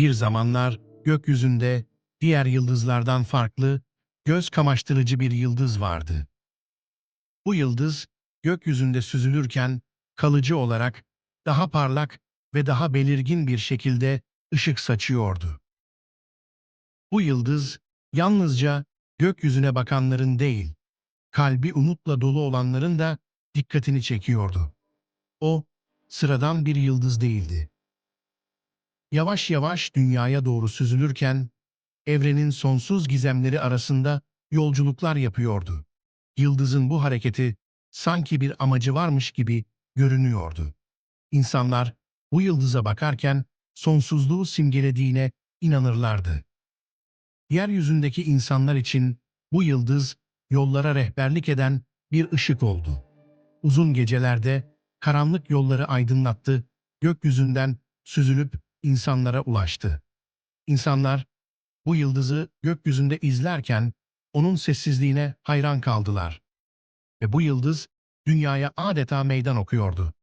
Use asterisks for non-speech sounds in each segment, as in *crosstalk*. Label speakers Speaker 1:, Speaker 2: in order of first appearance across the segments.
Speaker 1: Bir zamanlar gökyüzünde diğer yıldızlardan farklı, göz kamaştırıcı bir yıldız vardı. Bu yıldız gökyüzünde süzülürken kalıcı olarak daha parlak ve daha belirgin bir şekilde ışık saçıyordu. Bu yıldız yalnızca gökyüzüne bakanların değil, kalbi umutla dolu olanların da dikkatini çekiyordu. O sıradan bir yıldız değildi. Yavaş yavaş dünyaya doğru süzülürken evrenin sonsuz gizemleri arasında yolculuklar yapıyordu. Yıldızın bu hareketi sanki bir amacı varmış gibi görünüyordu. İnsanlar bu yıldıza bakarken sonsuzluğu simgelediğine inanırlardı. Yeryüzündeki insanlar için bu yıldız yollara rehberlik eden bir ışık oldu. Uzun gecelerde karanlık yolları aydınlattı, gökyüzünden süzülüp insanlara ulaştı. İnsanlar bu yıldızı gökyüzünde izlerken onun sessizliğine hayran kaldılar. Ve bu yıldız dünyaya adeta meydan okuyordu.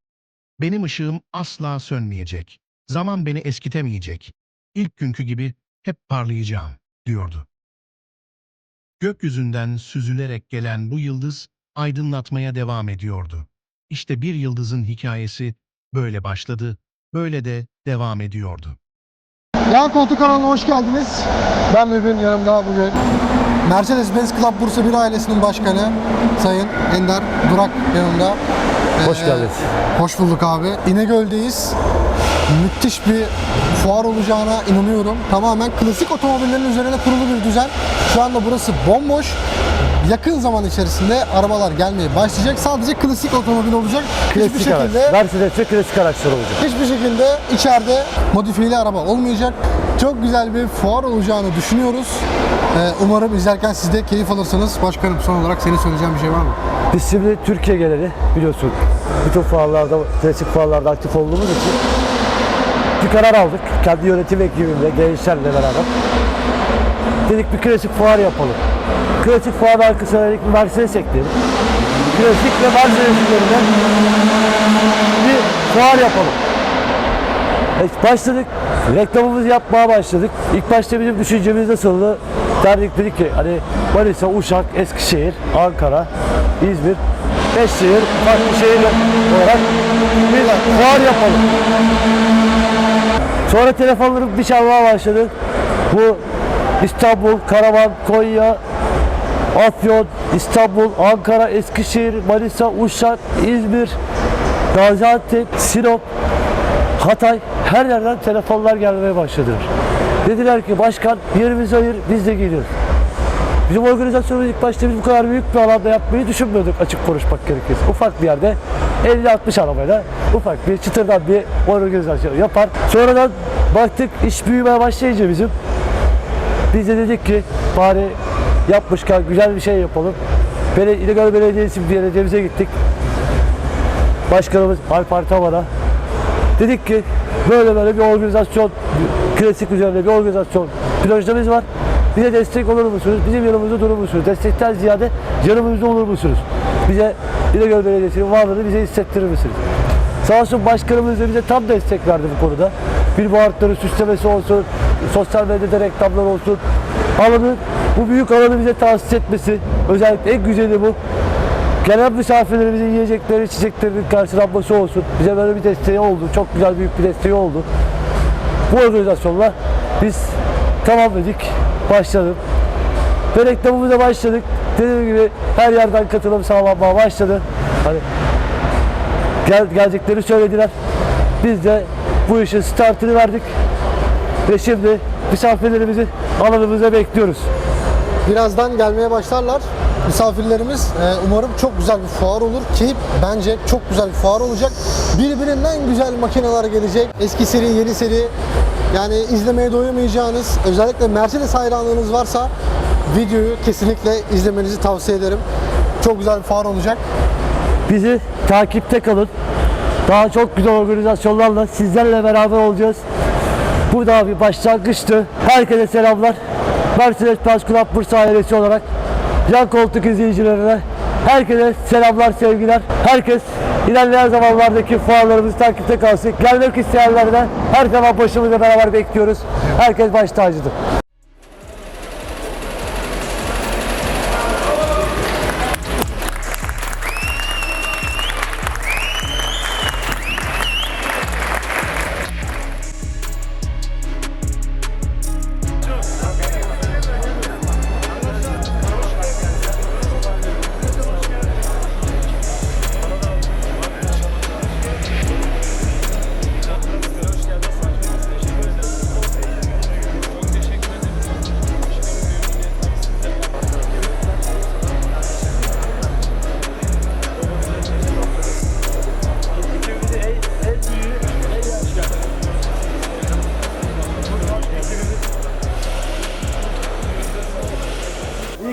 Speaker 1: Benim ışığım asla sönmeyecek. Zaman beni eskitemeyecek. İlk günkü gibi hep parlayacağım, diyordu. Gökyüzünden süzülerek gelen bu yıldız aydınlatmaya devam ediyordu. İşte bir yıldızın hikayesi böyle başladı, böyle de devam ediyordu.
Speaker 2: Yan Koltuk kanalına hoş geldiniz. Ben Mübin, yanımda bugün Mercedes-Benz Club Bursa 1 ailesinin başkanı Sayın Ender Durak yanımda.
Speaker 3: Hoş
Speaker 2: Ee,
Speaker 3: geldiniz.
Speaker 2: Hoş bulduk abi. İnegöl'deyiz. Müthiş bir fuar olacağına inanıyorum. Tamamen klasik otomobillerin üzerine kurulu bir düzen. Şu anda burası bomboş. Yakın zaman içerisinde arabalar gelmeye başlayacak. Sadece klasik otomobil olacak. Hiçbir
Speaker 3: Klasik araç.
Speaker 2: şekilde
Speaker 3: Mercedes'te klasik araçlar olacak.
Speaker 2: Hiçbir şekilde içeride modifiyeli araba olmayacak. Çok güzel bir fuar olacağını düşünüyoruz. Ee, umarım izlerken siz de keyif alırsınız. Başkanım son olarak senin söyleyeceğin bir şey var mı?
Speaker 3: Biz şimdi Türkiye geleli biliyorsun bütün fuarlarda, klasik fuarlarda aktif olduğumuz için bir karar aldık. Kendi yönetim ekibimle, gençlerle beraber. Dedik bir klasik fuar yapalım. Klasik fuar arkasına dedik bir Mercedes ekleyelim. Klasik ve Mercedes üzerinden bir fuar yapalım. Başladık. Reklamımızı yapmaya başladık. İlk başta bizim düşüncemiz nasıldı? Derdik dedik ki hani Manisa, Uşak, Eskişehir, Ankara, İzmir, beş şehir, farklı şehir olarak bir fuar yapalım. Sonra telefonlarım bir çalmaya başladı. Bu İstanbul, Karaman, Konya, Afyon, İstanbul, Ankara, Eskişehir, Manisa, Uşak, İzmir, Gaziantep, Sinop, Hatay her yerden telefonlar gelmeye başladılar. Dediler ki başkan yerimizi ayır biz de geliyoruz. Bizim organizasyonumuz ilk başta biz bu kadar büyük bir alanda yapmayı düşünmüyorduk açık konuşmak gerekirse. Ufak bir yerde 50-60 arabayla ufak bir çıtırdan bir organizasyon yapar. Sonradan baktık iş büyümeye başlayınca bizim biz de dedik ki bari yapmışken güzel bir şey yapalım. Bele, İnegöl Belediyesi belediyemize gittik. Başkanımız Alp Artaman'a dedik ki böyle böyle bir organizasyon, klasik üzerine bir organizasyon projemiz var. Bize destek olur musunuz? Bizim yanımızda durur musunuz? Destekten ziyade yanımızda olur musunuz? Bize İnegöl Belediyesi'nin varlığını bize hissettirir misiniz? Sağ olsun başkanımız da bize tam destek verdi bu konuda. Billboardların süslemesi olsun, sosyal medyada reklamlar olsun. Alanı, bu büyük alanı bize tahsis etmesi, özellikle en güzeli bu. Gelen misafirlerimizin yiyecekleri, içeceklerinin karşılanması olsun. Bize böyle bir desteği oldu. Çok güzel büyük bir desteği oldu. Bu organizasyonla biz tamam dedik, başladık. Ve reklamımıza başladık. Dediğim gibi her yerden katılım sağlanmaya başladı. Hani gel, gelecekleri söylediler. Biz de bu işin startını verdik. Ve şimdi misafirlerimizi alanımıza bekliyoruz.
Speaker 2: Birazdan gelmeye başlarlar. Misafirlerimiz e, umarım çok güzel bir fuar olur ki bence çok güzel bir fuar olacak. Birbirinden güzel makineler gelecek. Eski seri, yeni seri. Yani izlemeye doyamayacağınız, özellikle Mercedes hayranlığınız varsa videoyu kesinlikle izlemenizi tavsiye ederim. Çok güzel bir fuar olacak.
Speaker 3: Bizi takipte kalın. Daha çok güzel organizasyonlarla sizlerle beraber olacağız. Bu da bir başlangıçtı. Herkese selamlar. Mercedes Benz Club Bursa ailesi olarak yan koltuk izleyicilerine Herkese selamlar, sevgiler. Herkes ilerleyen zamanlardaki fuarlarımızı takipte kalsın. Gelmek isteyenler de her zaman başımızla beraber bekliyoruz. Herkes baş tacıdır.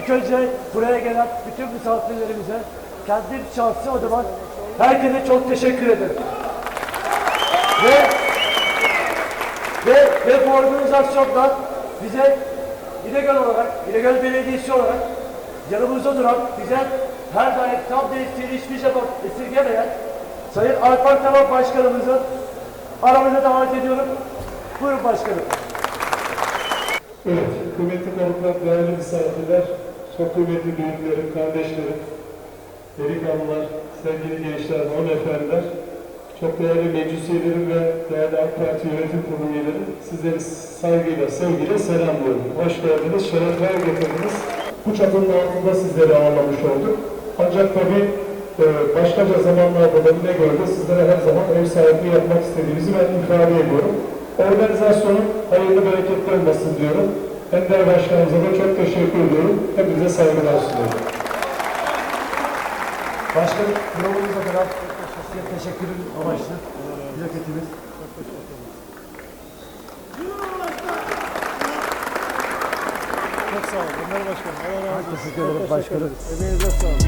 Speaker 3: İlk önce buraya gelen bütün misafirlerimize kendim şahsi adıma herkese çok teşekkür ederim. Ve ve, ve bu organizasyondan bize İnegöl olarak, İnegöl Belediyesi olarak yanımızda duran, bize her daim tam desteğini hiçbir zaman esirgemeyen Sayın Alpan Taban Başkanımızı aramıza davet ediyorum. Buyurun başkanım.
Speaker 4: Evet, kıymetli konuklar, değerli misafirler, çok kıymetli büyüklerim, kardeşlerim, delikanlılar, sevgili gençler, hanımefendiler, çok değerli meclis ve değerli AK Parti yönetim kurulu sizleri saygıyla, sevgiyle selamlıyorum. Hoş geldiniz, şerefler getirdiniz. Bu çatının altında sizleri ağırlamış olduk. Ancak tabii e, başkaca zamanlarda da ne gördü, sizlere her zaman ev sahipliği yapmak istediğimizi ben ifade ediyorum. Organizasyonun hayırlı bereketli olmasın diyorum. Ender Başkanımıza da çok teşekkür ediyorum. Hepinize saygılar sunuyorum.
Speaker 3: Başkanım, programımıza kadar size teşekkürün amaçlı plaketimiz.
Speaker 4: Çok sağ olun. Ömer Başkanım. Allah razı olsun.
Speaker 3: Teşekkür ederim başkanım.
Speaker 4: Emeğinize sağlık.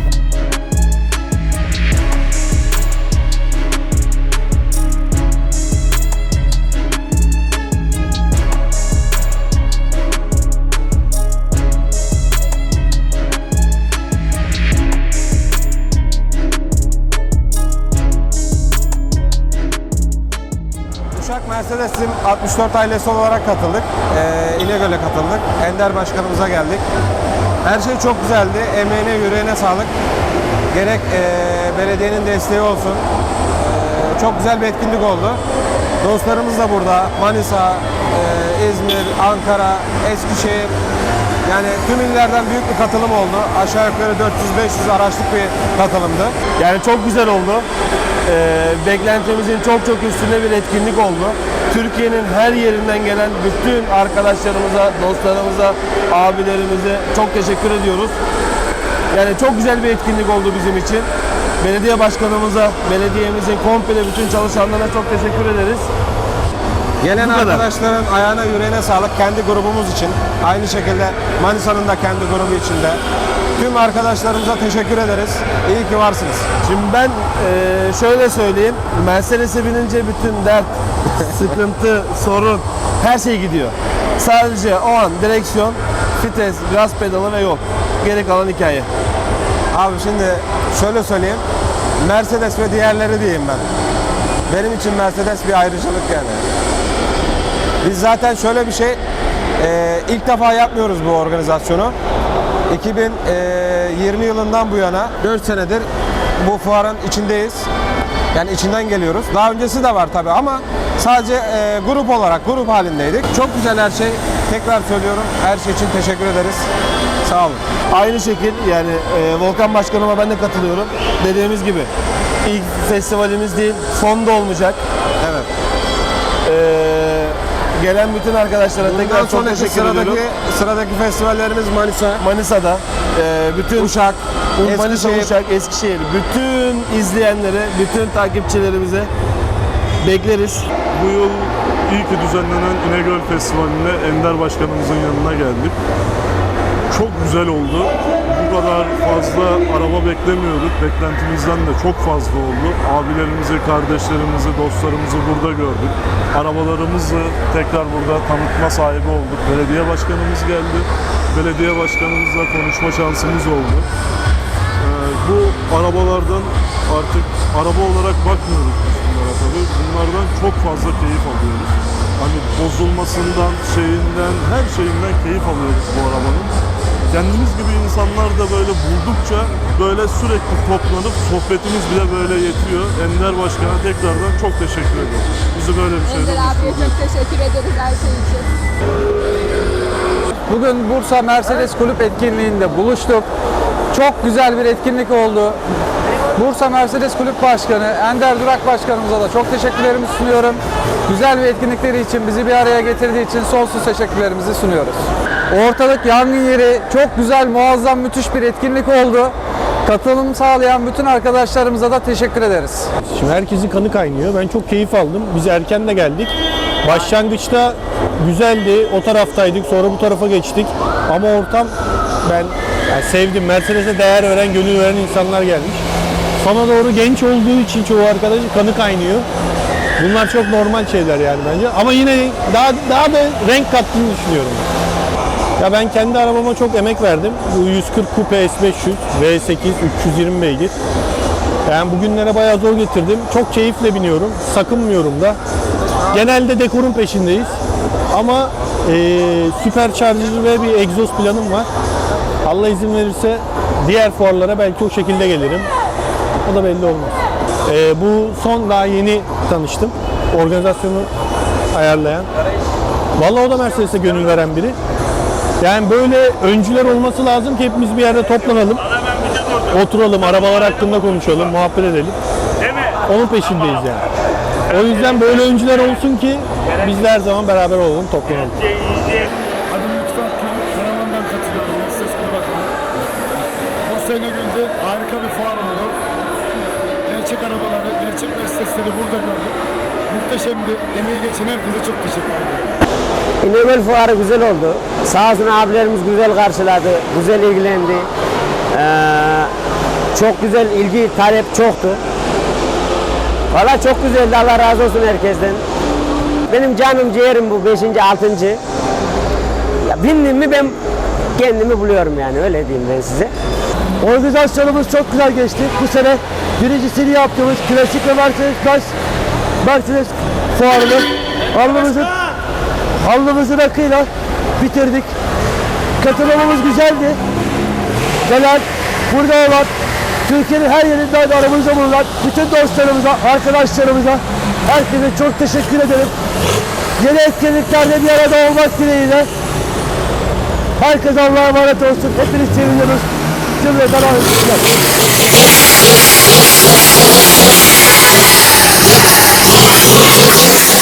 Speaker 5: Uşak 64 ailesi olarak katıldık. Ee, İnegöl'e katıldık. Ender Başkanımıza geldik. Her şey çok güzeldi. Emeğine, yüreğine sağlık. Gerek ee, belediyenin desteği olsun. Ee, çok güzel bir etkinlik oldu. Dostlarımız da burada. Manisa, ee, İzmir, Ankara, Eskişehir. Yani tüm illerden büyük bir katılım oldu. Aşağı yukarı 400-500 araçlık bir katılımdı.
Speaker 6: Yani çok güzel oldu. Ee, beklentimizin çok çok üstünde bir etkinlik oldu. Türkiye'nin her yerinden gelen bütün arkadaşlarımıza, dostlarımıza, abilerimize çok teşekkür ediyoruz. Yani çok güzel bir etkinlik oldu bizim için. Belediye başkanımıza, belediyemizin komple bütün çalışanlarına çok teşekkür ederiz.
Speaker 5: Gelen
Speaker 6: Bu kadar.
Speaker 5: arkadaşların ayağına yüreğine sağlık kendi grubumuz için. Aynı şekilde Manisa'nın da kendi grubu içinde. Tüm arkadaşlarımıza teşekkür ederiz. İyi ki varsınız.
Speaker 6: Şimdi ben eee, şöyle söyleyeyim. Mercedes'e binince bütün dert, *laughs* sıkıntı, sorun her şey gidiyor. Sadece o an direksiyon, vites, gaz pedalı ve yol. Geri kalan hikaye.
Speaker 5: Abi şimdi şöyle söyleyeyim. Mercedes ve diğerleri diyeyim ben. Benim için Mercedes bir ayrıcalık yani. Biz zaten şöyle bir şey, e, ilk defa yapmıyoruz bu organizasyonu. 2020 yılından bu yana 4 senedir bu fuarın içindeyiz. Yani içinden geliyoruz. Daha öncesi de var tabii ama sadece e, grup olarak, grup halindeydik. Çok güzel her şey. Tekrar söylüyorum. Her şey için teşekkür ederiz. Sağ olun.
Speaker 6: Aynı şekil yani eee, Volkan Başkanıma ben de katılıyorum. Dediğimiz gibi ilk festivalimiz değil, son da olmayacak.
Speaker 5: Evet.
Speaker 6: Eee, gelen bütün arkadaşlara
Speaker 5: Bundan
Speaker 6: tekrar çok
Speaker 5: sonraki
Speaker 6: teşekkür
Speaker 5: sıradaki,
Speaker 6: ediyorum.
Speaker 5: sıradaki festivallerimiz Manisa,
Speaker 6: Manisa'da eee, bütün
Speaker 5: Uşak,
Speaker 6: Manisa,
Speaker 5: Eskişehir.
Speaker 6: Uşak, Eskişehir. Bütün izleyenleri, bütün takipçilerimize bekleriz.
Speaker 7: Bu yıl iyi ki düzenlenen İnegöl Festivali'ne Ender Başkanımızın yanına geldik. Çok güzel oldu. Bu kadar fazla araba beklemiyorduk. Beklentimizden de çok fazla oldu. Abilerimizi, kardeşlerimizi, dostlarımızı burada gördük. Arabalarımızı tekrar burada tanıtma sahibi olduk. Belediye başkanımız geldi. Belediye başkanımızla konuşma şansımız oldu. Ee, Bu arabalardan artık araba olarak bakmıyoruz biz bunlara tabii. Bunlardan çok fazla keyif alıyoruz. Hani bozulmasından, şeyinden, her şeyinden keyif alıyoruz bu arabanın. Kendimiz gibi insanlar da böyle buldukça böyle sürekli toplanıp sohbetimiz bile böyle yetiyor. Ender Başkan'a tekrardan çok teşekkür ediyorum. Bizi böyle bir şeyden
Speaker 8: Ender abiye çok teşekkür ederiz her şey için.
Speaker 9: Bugün Bursa Mercedes Kulüp etkinliğinde buluştuk. Çok güzel bir etkinlik oldu. Bursa Mercedes Kulüp Başkanı Ender Durak Başkanımıza da çok teşekkürlerimi sunuyorum. Güzel bir etkinlikleri için, bizi bir araya getirdiği için sonsuz teşekkürlerimizi sunuyoruz. Ortalık yangın yeri çok güzel, muazzam, müthiş bir etkinlik oldu. Katılım sağlayan bütün arkadaşlarımıza da teşekkür ederiz.
Speaker 10: Şimdi herkesin kanı kaynıyor. Ben çok keyif aldım. Biz erken de geldik. Başlangıçta güzeldi. O taraftaydık. Sonra bu tarafa geçtik. Ama ortam ben yani sevdim. Mercedes'e değer veren, gönül veren insanlar gelmiş. Sona doğru genç olduğu için çoğu arkadaş kanı kaynıyor. Bunlar çok normal şeyler yani bence. Ama yine daha daha da renk kattığını düşünüyorum. Ya ben kendi arabama çok emek verdim. Bu 140 Coupe S500 V8 320 beygir. Yani bugünlere bayağı zor getirdim. Çok keyifle biniyorum. Sakınmıyorum da. Genelde dekorun peşindeyiz. Ama eee süpercharger ve bir egzoz planım var. Allah izin verirse diğer fuarlara belki o şekilde gelirim. O da belli olmaz. Eee, bu son daha yeni tanıştım. Organizasyonu ayarlayan. Vallahi o da Mercedes'e gönül veren biri. Yani böyle öncüler olması lazım ki hepimiz bir yerde toplanalım. Oturalım, arabalar hakkında konuşalım, muhabbet edelim. Onun peşindeyiz yani. O yüzden böyle öncüler olsun ki biz de her zaman beraber olalım, toplanalım.
Speaker 11: Adım Lütfen Karaman'dan katılıyorum. Kulüp adına. Bu sene günde harika bir fuar oldu. Gerçek arabaları, gerçek Mercedesleri burada gördük. Muhteşemdi. Emeği geçen herkese çok teşekkür ederim.
Speaker 12: İnegöl fuarı güzel oldu. Sağ olsun abilerimiz güzel karşıladı, güzel ilgilendi. Ee, çok güzel ilgi, talep çoktu. Valla çok güzeldi, Allah razı olsun herkesten. Benim canım ciğerim bu 5. 6. Ya bindim mi ben kendimi buluyorum yani öyle diyeyim ben size.
Speaker 3: Organizasyonumuz çok güzel geçti. Bu sene birincisini yaptığımız klasik ve Benz Mercedes fuarını alnımızın alnımızın akıyla bitirdik. Katılımımız güzeldi. Gelen burada olan Türkiye'nin her yerinden aramızda bulunan bütün dostlarımıza, arkadaşlarımıza herkese çok teşekkür ederim. Yeni etkinliklerde bir arada olmak dileğiyle herkes Allah'a emanet olsun. Hepiniz seviyoruz. Cümleten Allah'a emanet olsun. Thank you.